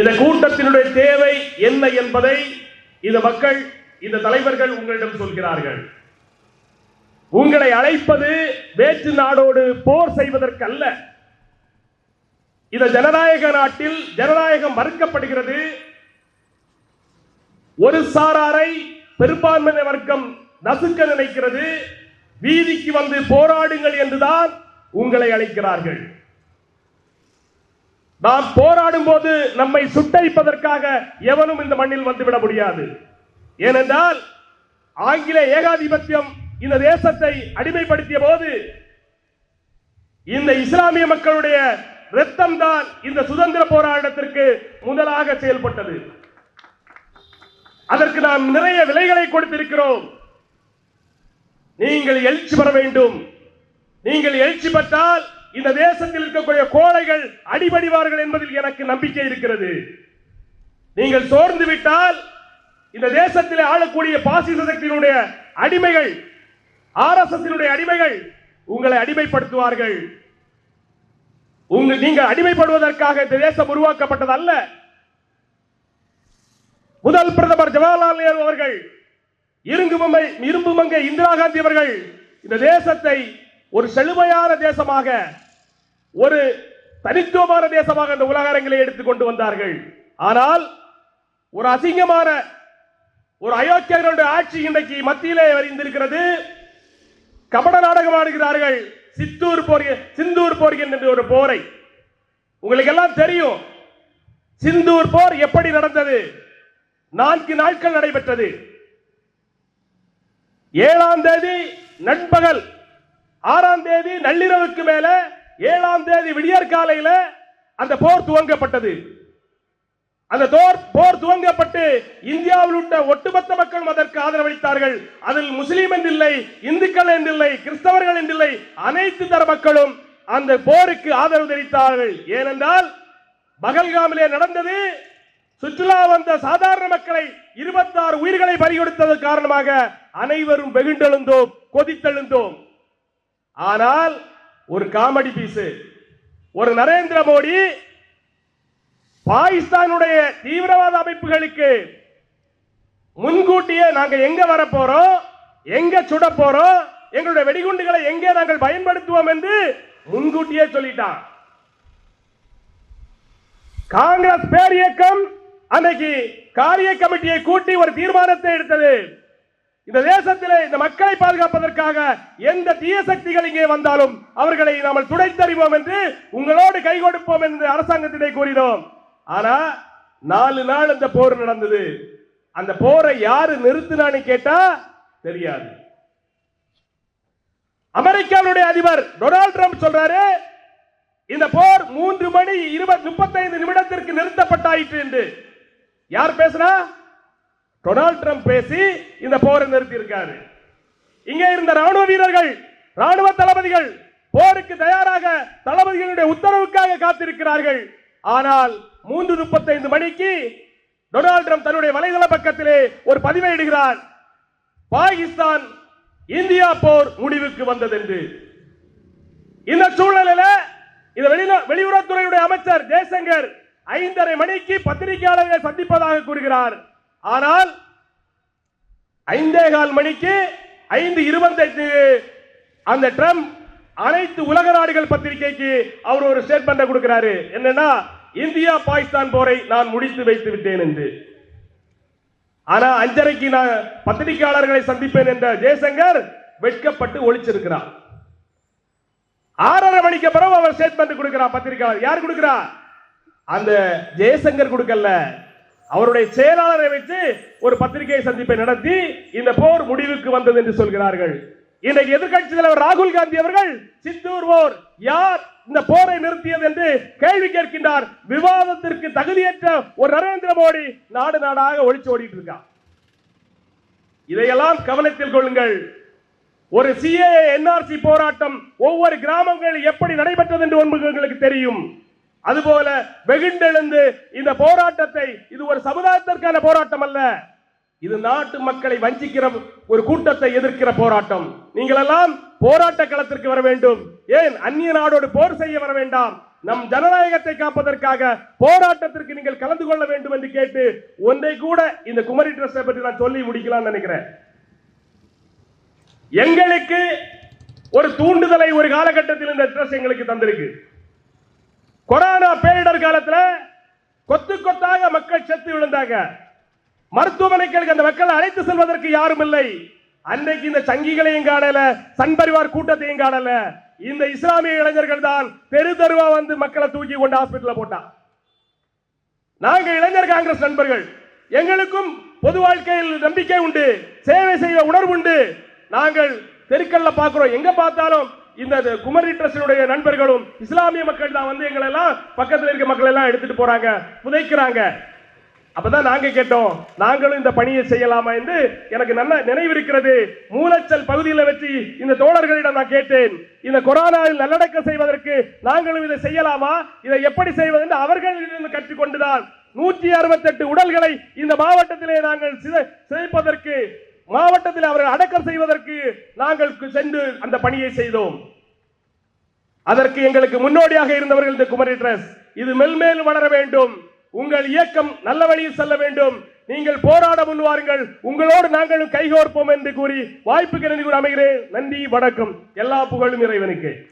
இந்த கூட்டத்தினுடைய தேவை என்ன என்பதை இந்த மக்கள் இந்த தலைவர்கள் உங்களிடம் சொல்கிறார்கள். உங்களை அழைப்பது வேற்று நாடோடு போர் செய்வதற்கு அல்ல இந்த ஜனநாயக நாட்டில் ஜனநாயகம் மறுக்கப்படுகிறது. ஒரு சாராரை பெரும்பான்மை வர்க்கம் நசுக்க நினைக்கிறது. வீதிக்கு வந்து போராடுங்கள் என்றுதான் உங்களை அழைக்கிறார்கள். நாம் போராடும் போது நம்மை சுட்டரிப்பதற்காக எவனும் இந்த மண்ணில் வந்துவிட முடியாது. ஏனென்றால் ஆங்கில ஏகாதிபத்தியம் இந்த தேசத்தை அடிமைப்படுத்திய போது இந்த இஸ்லாமிய மக்களுடைய ரத்தம் தான் இந்த சுதந்திர போராட்டத்திற்கு முதலாக செயல்பட்டது. அதற்கு நாம் நிறைய விலைகளை கொடுத்திருக்கிறோம். நீங்கள் எழுச்சி பெற வேண்டும். நீங்கள் எழுச்சி பெற்றால் இந்த தேசத்தில் இருக்கக்கூடிய கோழைகள் அடிபடிவார்கள் என்பதில் எனக்கு நம்பிக்கை இருக்கிறது. நீங்கள் சோர்ந்து விட்டால் இந்த தேசத்தில் ஆளக்கூடிய பாசிச சக்தியினுடைய அடிமைகள் ஆர்எஸ்எஸ் அடிமைகள் உங்களை அடிமைப்படுத்துவார்கள். உங்கள் நீங்கள் அடிமைப்படுவதற்காக இந்த தேசம் உருவாக்கப்பட்டது அல்ல முதல் பிரதமர் ஜவஹர்லால் நேரு அவர்கள் இரும்பு மங்கை இந்திரா காந்தி அவர்கள் இந்த தேசத்தை ஒரு செழுமையான தேசமாக ஒரு தனித்துவமான தேசமாக இந்த உலக எடுத்து எடுத்துக் கொண்டு வந்தார்கள். ஆனால் ஒரு அசிங்கமான ஒரு அயோக்கியர்களுடைய ஆட்சி இன்றைக்கு மத்தியிலே வரிந்திருக்கிறது. கபட நாடகம் ஆடுகிறார்கள். சித்தூர் போர் சிந்தூர் போர் என்ற ஒரு போரை. உங்களுக்கு எல்லாம் தெரியும் சிந்தூர் போர் எப்படி நடந்தது? நான்கு நாட்கள் நடைபெற்றது. ஏழாம் தேதி நண்பகல் ஆறாம் தேதி நள்ளிரவுக்கு மேல ஏழாம் தேதி விடியற் காலையில அந்த போர் துவங்கப்பட்டது. அந்த போர் போர் துவங்கப்பட்டு இந்தியாவில் உள்ள ஒட்டுமொத்த மக்களும் அதற்கு ஆதரவளித்தார்கள். அதில் முஸ்லீம் என்றில்லை இந்துக்கள் என்றில்லை கிறிஸ்தவர்கள் என்றில்லை அனைத்து தர மக்களும் அந்த போருக்கு ஆதரவு தெரிவித்தார்கள். ஏனென்றால் பகல்காமிலே நடந்தது சுற்றுலா வந்த சாதாரண மக்களை இருபத்தாறு உயிர்களை பறிகொடுத்தது காரணமாக அனைவரும் வெகுண்டெழுந்தோம் கொதித்தெழுந்தோம். ஆனால் ஒரு காமெடி பீஸ் ஒரு நரேந்திர மோடி பாகிஸ்தானுடைய தீவிரவாத அமைப்புகளுக்கு முன்கூட்டியே நாங்க எங்க வர போறோம் எங்க சுட போறோம் எங்களுடைய வெடிகுண்டுகளை எங்கே நாங்கள் பயன்படுத்துவோம் என்று முன்கூட்டியே சொல்லிட்டான். காங்கிரஸ் பேர் இயக்கம் அன்னைக்கு காரிய கமிட்டியை கூட்டி ஒரு தீர்மானத்தை எடுத்தது. இந்த தேசத்திலே இந்த மக்களை பாதுகாப்பதற்காக எந்த தீய சக்திகள் இங்கே வந்தாலும் அவர்களை நாம் துடைத்தறிவோம் என்று உங்களோடு கை கொடுப்போம் என்று அரசாங்கத்திலே கூறினோம். ஆனா நாலு நாள் அந்த போர் நடந்தது. அந்த போரை யாரு நிறுத்தினான்னு கேட்டா தெரியாது. அமெரிக்காவுடைய அதிபர் டொனால்ட் ட்ரம்ப் சொல்றாரு இந்த போர் மூன்று மணி இருபது முப்பத்தைந்து நிமிடத்திற்கு நிறுத்தப்பட்டாயிற்று என்று. யார் பேசுறா டொனால்ட் ட்ரம்ப் பேசி இந்த போரை நிறுத்தி இருக்காரு இங்கே இருந்த ராணுவ வீரர்கள் ராணுவ தளபதிகள் போருக்கு தயாராக தளபதிகளுடைய உத்தரவுக்காக காத்திருக்கிறார்கள். ஆனால் மூன்று முப்பத்தைந்து மணிக்கு டொனால்ட் ட்ரம்ப் தன்னுடைய வலைதள பக்கத்திலே ஒரு பதிவை இடுகிறார். பாகிஸ்தான் இந்தியா போர் முடிவுக்கு வந்தது என்று இந்த சூழ்நிலையில இந்த வெளிநா- வெளியுறவுத்துறையுடைய அமைச்சர் ஜெய்சங்கர் ஐந்தரை மணிக்கு பத்திரிகையாளர்களை சந்திப்பதாக கூறுகிறார். ஆனால் ஐந்தே கால் மணிக்கு ஐந்து இருபத்தி அந்த ட்ரம்ப் அனைத்து உலக நாடுகள் பத்திரிகைக்கு அவர் ஒரு ஸ்டேட்மெண்ட் கொடுக்கிறாரு. என்னன்னா இந்தியா பாகிஸ்தான் போரை நான் முடித்து வைத்து விட்டேன் என்று. ஆனா அஞ்சரைக்கு நான் பத்திரிகையாளர்களை சந்திப்பேன் என்ற ஜெய்சங்கர் வெட்கப்பட்டு ஒழிச்சிருக்கிறார். ஆறரை மணிக்கு பிறகு அவர் ஸ்டேட்மெண்ட் கொடுக்கிறார் பத்திரிகையாளர். யார் கொடுக்கிறார்? அந்த ஜெயசங்கர் கொடுக்கல அவருடைய செயலாளரை வைத்து ஒரு பத்திரிகை சந்திப்பை நடத்தி இந்த போர் முடிவுக்கு வந்தது என்று சொல்கிறார்கள். இன்றைக்கு எதிர்க்கட்சி தலைவர் ராகுல் காந்தி அவர்கள் சித்தூர் போர் யார் இந்த போரை நிறுத்தியது என்று கேள்வி கேட்கின்றார். விவாதத்திற்கு தகுதியற்ற ஒரு நரேந்திர மோடி நாடு நாடாக ஒழிச்சு ஓடிட்டு இருக்கான் இதையெல்லாம் கவனத்தில் கொள்ளுங்கள். ஒரு சிஏ என்ஆர்சி போராட்டம் ஒவ்வொரு கிராமங்களில் எப்படி நடைபெற்றது என்று உங்களுக்கு தெரியும். அதுபோல வெகுண்டெழுந்து இந்த போராட்டத்தை இது ஒரு சமுதாயத்திற்கான போராட்டம் அல்ல. இது நாட்டு மக்களை வஞ்சிக்கிற ஒரு கூட்டத்தை எதிர்க்கிற போராட்டம். நீங்கள் எல்லாம் போராட்ட களத்திற்கு வர வேண்டும். ஏன் அந்நிய நாடோடு போர் செய்ய வர வேண்டாம்? நம் ஜனநாயகத்தை காப்பதற்காக போராட்டத்திற்கு நீங்கள் கலந்து கொள்ள வேண்டும் என்று கேட்டு ஒன்றை கூட இந்த குமரி ட்ரஸ்டை பற்றி நான் சொல்லி முடிக்கலாம்னு நினைக்கிறேன். எங்களுக்கு ஒரு தூண்டுதலை ஒரு காலகட்டத்தில் இந்த ட்ரஸ்ட் எங்களுக்கு தந்திருக்கு. கொரோனா பேரிடர் காலத்துல கொத்து கொத்தாக மக்கள் செத்து விழுந்தாங்க. மருத்துவமனைகளுக்கு அந்த மக்களை அழைத்து செல்வதற்கு யாரும் இல்லை. அன்றைக்கு இந்த சங்கிகளையும் காணல சண்பரிவார் கூட்டத்தையும் காணல. இந்த இஸ்லாமிய இளைஞர்கள் தான் தெரு தெருவா வந்து மக்களை தூக்கி கொண்டு ஹாஸ்பிட்டல்ல போட்டான் நாங்க இளைஞர் காங்கிரஸ் நண்பர்கள் எங்களுக்கும் பொது வாழ்க்கையில் நம்பிக்கை உண்டு சேவை செய்ய உணர்வு உண்டு. நாங்கள் தெருக்கல்ல பார்க்கிறோம். எங்க பார்த்தாலும் இந்த குமரி ட்ரஸ்டினுடைய நண்பர்களும் இஸ்லாமிய மக்கள் தான் வந்து எங்களை எல்லாம் பக்கத்தில் இருக்க மக்கள் எல்லாம் எடுத்துட்டு போறாங்க புதைக்கிறாங்க. அப்பதான் நாங்க கேட்டோம் நாங்களும் இந்த பணியை செய்யலாமா என்று எனக்கு நல்ல நினைவு இருக்கிறது. மூலச்சல் பகுதியில் வச்சு இந்த தோழர்களிடம் நான் கேட்டேன் இந்த கொரோனாவில் நல்லடக்கம் செய்வதற்கு நாங்களும் இதை செய்யலாமா? இதை எப்படி செய்வது என்று அவர்களிடம் கற்றுக்கொண்டுதான். நூற்றி அறுபத்தெட்டு உடல்களை இந்த மாவட்டத்திலே நாங்கள் சிதைப்பதற்கு மாவட்டத்தில் அவர்கள் அடக்கம் செய்வதற்கு நாங்கள் சென்று அந்த பணியை செய்தோம். அதற்கு எங்களுக்கு முன்னோடியாக இருந்தவர்கள் இந்த குமரி ட்ரஸ். இது மெல்மேலும் வளர வேண்டும். உங்கள் இயக்கம் நல்ல வழியில் செல்ல வேண்டும். நீங்கள் போராட முன்வாருங்கள். உங்களோடு நாங்களும் கைகோர்ப்போம் என்று கூறி வாய்ப்புக்கு நன்றி கூறி அமைகிறேன். நன்றி வணக்கம். எல்லா புகழும் இறைவனுக்கு.